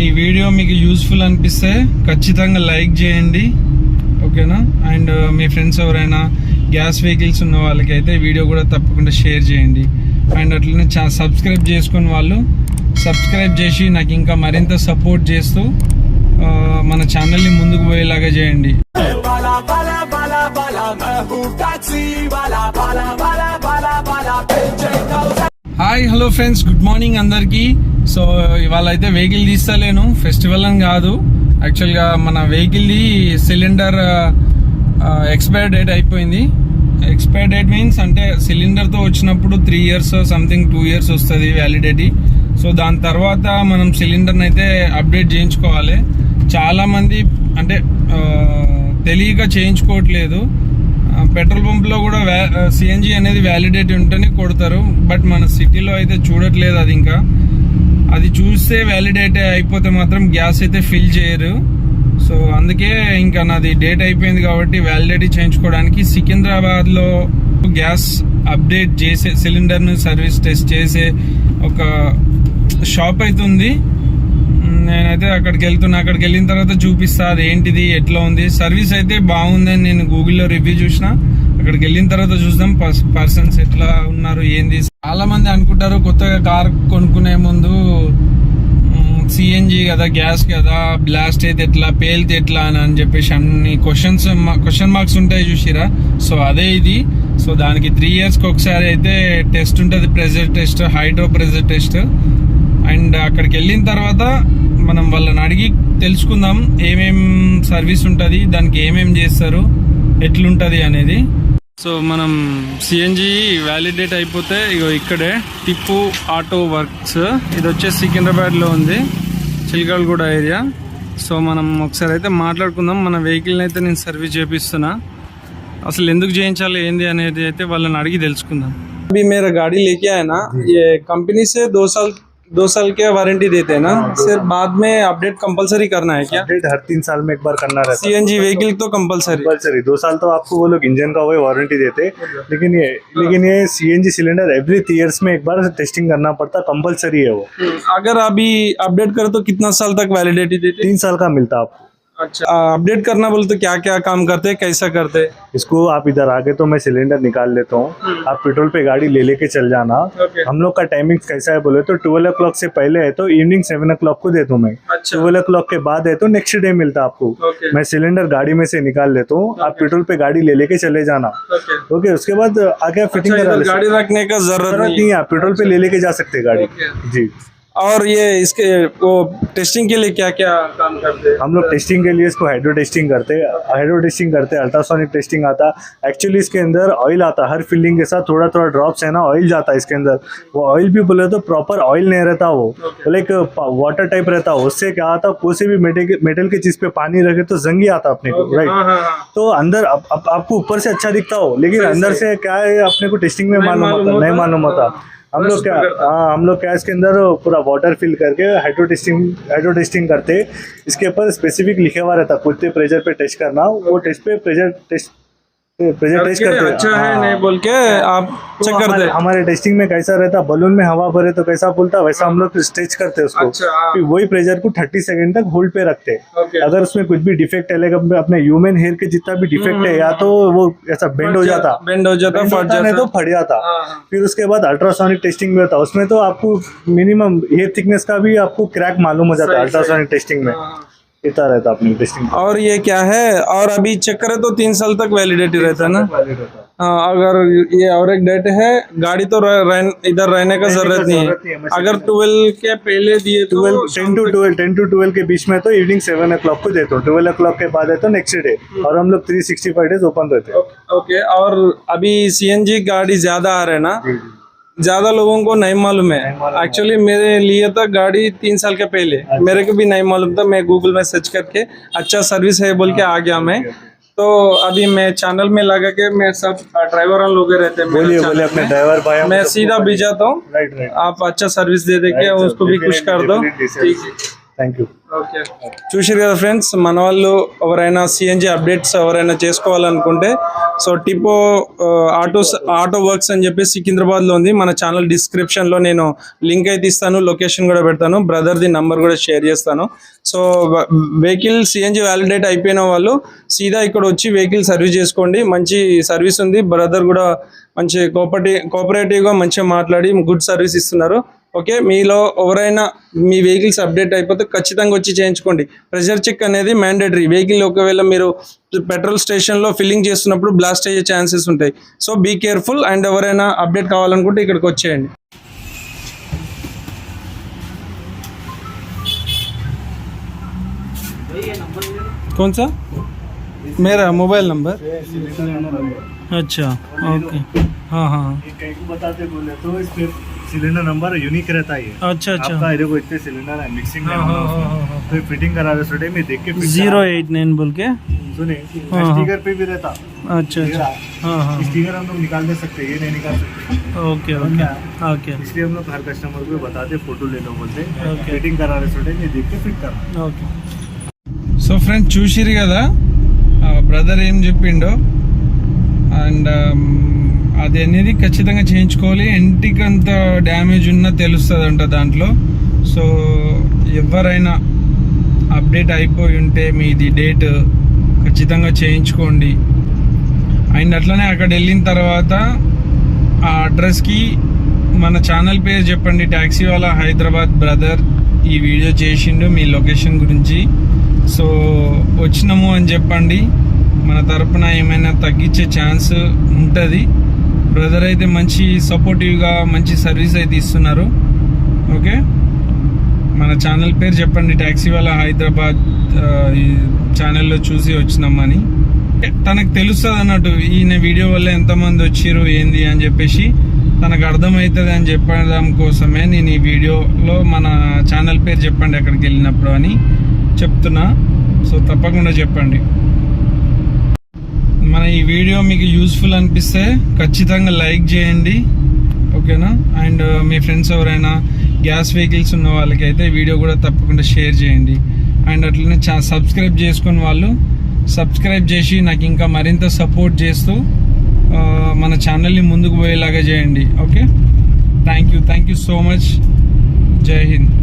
ఈ వీడియో మీకు యూస్ఫుల్ అనిపిస్తే ఖచ్చితంగా లైక్ చేయండి. ఓకేనా? అండ్ uh, మీ ఫ్రెండ్స్ ఎవరైనా గ్యాస్ వెహికల్స్ ఉన్న వాళ్ళకైతే వీడియో కూడా తప్పకుండా షేర్ చేయండి. అండ్ అట్లనే చా సబ్స్క్రైబ్ చేసుకుని వాళ్ళు సబ్స్క్రైబ్ చేసి నాకు ఇంకా మరింత సపోర్ట్ చేస్తూ మన ఛానల్ని ముందుకు పోయేలాగా చేయండి. Hi hello friends good morning అందరికీ. సో ఇవాళ అయితే వెహికల్ తీస్తలేను. ఫెస్టివల్ అని కాదు. యాక్చువల్గా మన వెహికల్ది సిలిండర్ ఎక్స్పైర్ డేట్ అయిపోయింది. ఎక్స్పైర్ డేట్ మీన్స్ అంటే సిలిండర్తో వచ్చినప్పుడు three years something two years వస్తుంది వ్యాలిడిటీ. సో దాని తర్వాత మనం సిలిండర్ని అయితే అప్డేట్ చేయించుకోవాలి. చాలామంది అంటే తెలియక చేయించుకోవట్లేదు. పెట్రోల్ పంప్లో కూడా సిఎన్జి అనేది వ్యాలిడేట్ ఉంటేనే కొడతారు. బట్ మన సిటీలో అయితే చూడట్లేదు అది ఇంకా. అది చూస్తే వ్యాలిడేట్ అయిపోతే మాత్రం గ్యాస్ అయితే ఫిల్ చేయరు. సో అందుకే ఇంకా నాది డేట్ అయిపోయింది కాబట్టి వ్యాలిడేట్ చేయించుకోవడానికి సికింద్రాబాద్లో గ్యాస్ అప్డేట్ చేసే సిలిండర్ను సర్వీస్ టెస్ట్ చేసే ఒక షాప్ అయితే ఉంది. నేనైతే అక్కడికి వెళ్తున్నా. అక్కడికి వెళ్ళిన తర్వాత చూపిస్తా అది ఏంటిది ఎట్లా ఉంది. సర్వీస్ అయితే బాగుందని నేను గూగుల్లో రివ్యూ చూసిన. అక్కడికి వెళ్ళిన తర్వాత చూద్దాం. పర్సన్స్ ఎట్లా ఉన్నారు ఏంది చాలా మంది అనుకుంటారు కొత్తగా కార్ కొనుక్కునే ముందు సిఎన్జి కదా గ్యాస్ కదా బ్లాస్ట్ అయితే ఎట్లా పేలితే ఎట్లా అని అని చెప్పేసి అన్ని క్వశ్చన్స్ క్వశ్చన్ మార్క్స్ ఉంటాయి చూసిరా? సో అదే ఇది. సో దానికి త్రీ ఇయర్స్కి ఒకసారి అయితే టెస్ట్ ఉంటుంది pressure test hydro pressure test and అక్కడికి వెళ్ళిన తర్వాత మనం వాళ్ళని అడిగి తెలుసుకుందాం ఏమేం సర్వీస్ ఉంటుంది దానికి ఏమేం చేస్తారు ఎట్లుంటుంది అనేది. సో మనం సిఎన్జి వ్యాలిడేట్ అయిపోతే ఇగో ఇక్కడే టిప్పు ఆటో వర్క్స్. ఇది వచ్చేసి సికింద్రాబాద్లో ఉంది చిలకలగూడ ఏరియా. సో మనం ఒకసారి అయితే మాట్లాడుకుందాం. మన వెహికల్ని అయితే నేను సర్వీస్ చేపిస్తున్నా. అసలు ఎందుకు చేయించాలి ఏంది అనేది అయితే వాళ్ళని అడిగి తెలుసుకుందాం. అవి మేర గాడి లేకే ఆయన కంపెనీసే దోసాలు दो साल के वारंटी देते हैं ना? सर बाद में अपडेट कंपलसरी करना है क्या? अपडेट हर तीन साल में एक बार करना रहता है। सीएनजी व्हीकल तो कंपलसरी कंपलसरी दो साल तो आपको वो लोग इंजन का वही वारंटी देते। लेकिन ये लेकिन ये C N G cylinder every three years में एक बार टेस्टिंग करना पड़ता कंपलसरी है वो। अगर अभी अपडेट करो तो कितना साल तक वैलिडिटी देते? तीन साल का मिलता आपको। अच्छा। अपडेट करना बोले तो क्या क्या काम करते हैं कैसा करते हैं? इसको आप इधर आके तो मैं सिलेंडर निकाल लेता हूँ। आप पेट्रोल पे गाड़ी ले लेके चल जाना। हम लोग का टाइमिंग कैसा है बोले तो ट्वेल्व ओ क्लॉक से पहले है तो इवनिंग सेवन ओ क्लॉक को दे दूँ मैं। अच्छा। ट्वेल्व ओ क्लॉक के बाद है तो नेक्स्ट डे मिलता आपको। मैं सिलेंडर गाड़ी में से निकाल लेता हूँ। आप पेट्रोल पे गाड़ी ले लेके चले जाना। ओके ओके उसके बाद आगे आप फिटिंग अच्छा करा गाड़ी रखने का ज़रूरत नहीं नहीं है। आप पेट्रोल पे ले लेके जा सकते गाड़ी। जी। और ये इसके वो टेस्टिंग के लिए क्या क्या काम करते हैं? हम लोग टेस्टिंग के लिए इसको हाइड्रो टेस्टिंग करते हैं। हाइड्रो टेस्टिंग करते हैं अल्ट्रासोनिक टेस्टिंग आता है। एक्चुअली इसके अंदर ऑयल आता है हर फिलिंग के साथ थोड़ा थोड़ा ड्रॉप्स है ना ऑयल जाता है इसके अंदर। वो ऑयल भी बोले तो प्रॉपर ऑयल नहीं रहता वो। लाइक वाटर टाइप रहता है उससे क्या आता है कोई से भी मेटल की चीज़ पे पानी रखे तो जंग ही आता अपने को राइट हाँ हाँ हाँ। तो अंदर आपको ऊपर से अच्छा दिखता हो लेकिन अंदर से क्या है अपने को टेस्टिंग में मालूम होता। नहीं मालूम होता। हम लोग क्या हाँ हम लोग क्या इसके अंदर पूरा वाटर फिल करके हाइड्रो टेस्टिंग हाइड्रो टेस्टिंग करते। इसके ऊपर स्पेसिफिक लिखे हुआ रहता कुत्ते प्रेशर पे टेस्ट करना वो टेस्ट पे प्रेशर टेस्ट प्रेशर टेस्ट करते अच्छा है हाँ। नहीं बोल के आप तो चेक करते हमारे, हमारे टेस्टिंग में कैसा रहता बलून में हवा भरे तो कैसा फूलता वैसा हम लोग स्टेच करते उसको। अच्छा हाँ। फिर वही प्रेशर को थर्टी सेकंड तक होल्ड पे रखते हैं। अगर उसमें कुछ भी डिफेक्ट है अपने ह्यूमन हेयर के जितना भी डिफेक्ट है या तो वो ऐसा बेंड हो जाता। बेंड हो जाता फट जाता। तो फट जाता। हाँ, हाँ। फिर उसके बाद अल्ट्रासोनिक टेस्टिंग में होता। उसमें तो आपको मिनिमम हेयर थिकनेस का भी आपको क्रैक मालूम हो जाता है। अल्ट्रासोनिक टेस्टिंग में। इतना रहता अपनी टेस्टिंग और ये क्या है? और अभी चेक करें तो तीन साल तक वैलिडिटी रहता है ना? हाँ, अगर ये और एक डेट है गाड़ी तो इधर रहने का ज़रूरत नहीं है। अगर ट्वेल्व के पहले दिए twelve ten to twelve ten to twelve के बीच में तो इवनिंग सेवन ओ क्लॉक को देते हूँ। ट्वेल्व ओ क्लॉक के बाद है तो नेक्स्ट डे और हम लोग three sixty five days open रहते हैं। ओके और अभी सीएनजी गाड़ी ज़्यादा आ रहे हैं ना। ज़्यादा लोगों को नहीं मालूम है। एक्चुअली मेरे लिए था गाड़ी तीन साल के पहले। मेरे को भी नहीं मालूम था। मैं गूगल में सर्च करके अच्छा सर्विस है बोल के आ गया मैं। तो अभी मैं चैनल में लगा के मैं सब ड्राइवर लोग रहते हैं बोलिए बोलिए अपने ड्राइवर भाई मैं सीधा भिजाता हूँ। आप अच्छा सर्विस दे दे के उसको भी खुश कर दो. ठीक। है థ్యాంక్ యూ చూసారు కదా ఫ్రెండ్స్ మన వాళ్ళు ఎవరైనా సిఎన్జి అప్డేట్స్ ఎవరైనా చేసుకోవాలనుకుంటే so Tipo autos auto works అని చెప్పి సికింద్రాబాద్లో ఉంది. మన ఛానల్ డిస్క్రిప్షన్లో నేను లింక్ అయితే ఇస్తాను లొకేషన్ కూడా పెడతాను బ్రదర్ది నంబర్ కూడా షేర్ చేస్తాను. సో వెహికల్ సిఎన్జి వ్యాలిడేట్ అయిపోయిన వాళ్ళు సీదా ఇక్కడ వచ్చి వెహికల్ సర్వీస్ చేసుకోండి. మంచి సర్వీస్ ఉంది. బ్రదర్ కూడా మంచి కోపరేటివ్ కోఆపరేటివ్గా మంచిగా మాట్లాడి గుడ్ సర్వీస్ ఇస్తున్నారు. ఓకే మీలో ఎవరైనా మీ వెహికల్స్ అప్డేట్ అయిపోతే ఖచ్చితంగా వచ్చి చేయించుకోండి ప్రెషర్ చెక్ అనేది మ్యాండేటరీ వెహికల్ ఒకవేళ మీరు పెట్రోల్ స్టేషన్లో ఫిల్లింగ్ చేస్తున్నప్పుడు బ్లాస్ట్ అయ్యే ఛాన్సెస్ ఉంటాయి సో బీ కేర్ఫుల్ అండ్ ఎవరైనా అప్డేట్ కావాలనుకుంటే ఇక్కడికి వచ్చేయండి कौन सा मेरा मोबाइल नंबर अच्छा ओके हाँ हाँ कहीं को बताते बोले तो इस पे सिलेंडर नंबर यूनिक रहता है ये अच्छा अच्छा आपका देखो इतने सिलेंडर है मिक्सिंग हाँ, हाँ, हाँ, हाँ, हाँ। तो फिटिंग करा रहे छोटे में देख के fit जीरो करा। एट नाइन बोल के सुने हाँ, हाँ। स्टिकर पे भी रहता अच्छा अच्छा हाँ हाँ स्टिकर हम लोग निकाल दे सकते हैं ये नहीं निकाल सकते ओके ओके ओके इसलिए हम लोग हर कस्टमर को बताते फोटो ले लो बोलते Okay. फिटिंग करा रहे छोटे में देख के फिट करा ఓకే సో ఫ్రెండ్స్ చూసిరు కదా బ్రదర్ ఏం చెప్పిండో అండ్ అది అనేది ఖచ్చితంగా చేయించుకోవాలి. ఇంటికి అంత డ్యామేజ్ ఉన్నా తెలుస్తుంది అంట దాంట్లో. సో ఎవరైనా అప్డేట్ అయిపోయి ఉంటే మీది డేట్ ఖచ్చితంగా చేయించుకోండి. అండ్ అట్లనే అక్కడ వెళ్ళిన తర్వాత ఆ అడ్రస్కి మన ఛానల్ పేరు చెప్పండి. ట్యాక్సీ వాళ్ళ హైదరాబాద్ బ్రదర్ ఈ వీడియో చేసిండు మీ లొకేషన్ గురించి. సో వచ్చినాము అని చెప్పండి. మన తరపున ఏమైనా తగ్గించే ఛాన్స్ ఉంటుంది. బ్రదర్ అయితే మంచి సపోర్టివ్గా మంచి సర్వీస్ అయితే ఇస్తున్నారు. ఓకే? మన ఛానల్ పేరు చెప్పండి. ట్యాక్సీ వాళ్ళ హైదరాబాద్ ఛానల్లో చూసి వచ్చినామని. తనకు తెలుస్తుంది అన్నట్టు ఈయన వీడియో వల్ల ఎంతమంది వచ్చారు ఏంది అని చెప్పేసి తనకు అర్థమవుతుంది అని చెప్పడం కోసమే నేను ఈ వీడియోలో మన ఛానల్ పేరు చెప్పండి అక్కడికి వెళ్ళినప్పుడు అని చెప్తున్నా. సో తప్పకుండా చెప్పండి. మన ఈ వీడియో మీకు యూస్ఫుల్ అనిపిస్తే ఖచ్చితంగా లైక్ చేయండి. ఓకేనా అండ్ uh, మీ ఫ్రెండ్స్ ఎవరైనా గ్యాస్ వెహికల్స్ ఉన్న వాళ్ళకైతే వీడియో కూడా తప్పకుండా షేర్ చేయండి. అండ్ అట్లనే చా సబ్స్క్రైబ్ చేసుకున్న వాళ్ళు సబ్స్క్రైబ్ చేసి నాకు ఇంకా మరింత సపోర్ట్ చేస్తూ uh, మన ఛానల్ని ముందుకు పోయేలాగా చేయండి. Okay thank you thank you so much Jai Hind